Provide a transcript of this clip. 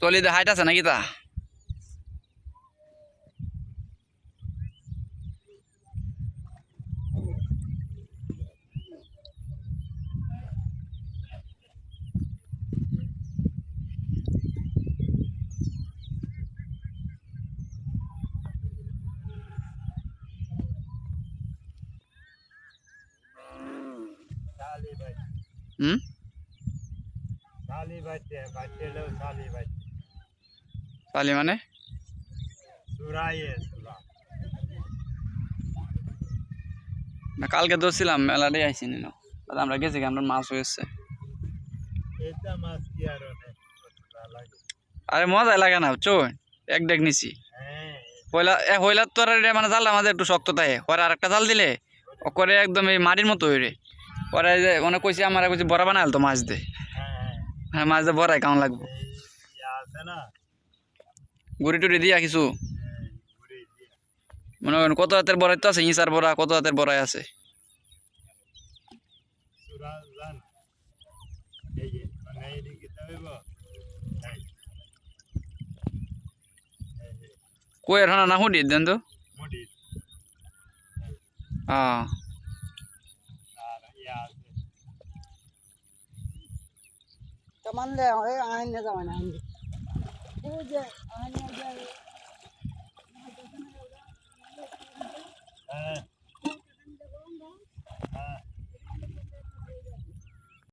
তলিতে height আছে নাকি তা? হুম? শালি বাচ্চা বাচ্চা লো শালি বাচ্চা তালি মানে? না কালকে ধরছিলাম মেলাটাই আইসি নি। না তাহলে আমরা গেছি আমরা মাছ হয়েছে। আর মজাই লাগে না বুঝছ? এক ডেক নিছি। হ্যাঁ পয়লা হইলার তো আর মানে জালটা আমাদের একটু শক্ত তাই আর একটা জাল দিলে ও করে একদম এই মাটির মতো হইরে পরে এই যে মনে কইছি আমার কইছি বড়া বানাইল তো মাছ দে। হ্যাঁ মাছ দিয়ে বড়াই কেমন লাগবো? গুড়ি টুড়ি দিয়া কিছু? মনে করেন কত হাতের বড়াই তো আছে? ইঁচার বড়া কত হাতের বড়াই আছে? কই আর না হুডি দেন তো? হ্যাঁ আর ইয়া আছে Teman le, eh, ahin na zaman ahin. Itu